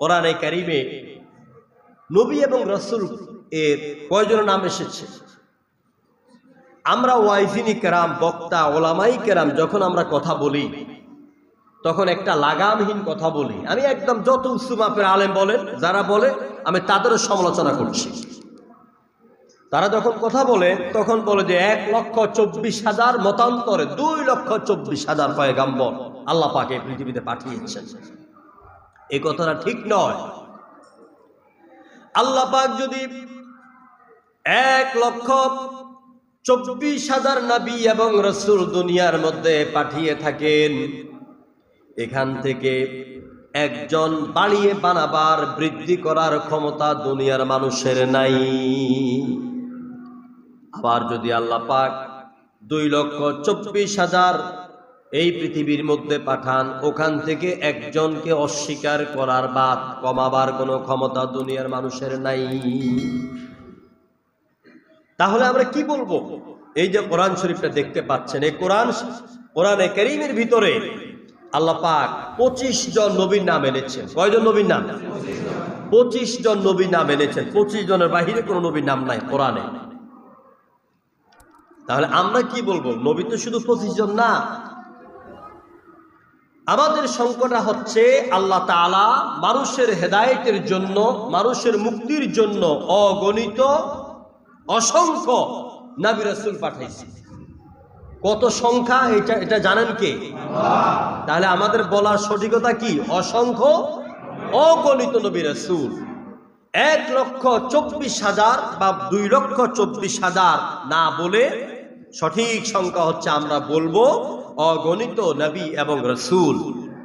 কোরআনে কারিমে নবী এবং রসুল এর কয়জনের নাম এসেছে? আমরা ওয়াইফিনি কেরাম, বক্তা, ওলামাই কেরাম যখন আমরা কথা বলি, তখন একটা লাগামহীন কথা বলি। আমি একদম যত উসুমাপের আলেম বলেন, যারা বলে, আমি তাদেরও সমালোচনা করছি। তারা যখন কথা বলে, তখন বলে যে এক লক্ষ চব্বিশ হাজার মতান্তরে দুই লক্ষ চব্বিশ হাজার পয়গাম্বর আল্লাহ পাকে পৃথিবীতে পাঠিয়েছেন। এই কথাটা ঠিক নয়। আল্লাহ পাক যদি এক লক্ষ চব্বিশ হাজার নবী এবং রসুল দুনিয়ার মধ্যে পাঠিয়ে থাকেন, এখান থেকে একজন বাড়িয়ে বানাবার, বৃদ্ধি করার ক্ষমতা দুনিয়ার মানুষের নাই। আবার যদি আল্লাহ পাক দুই লক্ষ চব্বিশ হাজার এই পৃথিবীর মধ্যে পাঠান, ওখান থেকে একজনকে অস্বীকার করার বাদ, কমাবার কোনো ক্ষমতা দুনিয়ার মানুষের নাই। তাহলে আমরা কি বলব? এই যে কোরআন শরীফটা দেখতে পাচ্ছেন, এই কোরআন কোরআনে করিমের ভিতরে আল্লাহ পাক পঁচিশ জন নবীর নাম এনেছেন। কয়জন নবীর নাম? পঁচিশ জন নবীর নাম এনেছেন। পঁচিশ জনের বাহিরে কোনো নবীর নাম নাই কোরআনে। তাহলে আমরা কি বলব? নবী তো শুধু পঁচিশ জন না আমাদের সংকটটা হচ্ছে আল্লাহ তাআলা মানুষের হেদায়েতের জন্য, মানুষের মুক্তির জন্য অগণিত, অসংখ্য নাবি রাসূল পাঠাইছে কত সংখ্যা? এটা এটা জানেন কে? তাহলে আমাদের বলার সঠিকতা কি? অসংখ্য, অগণিত নবী রাসূল। এক লক্ষ চব্বিশ হাজার বা দুই লক্ষ চব্বিশ হাজার না বলে সঠিক সংখ্যা হচ্ছে আমরা বলব অগণিত নবী এবং রসুল।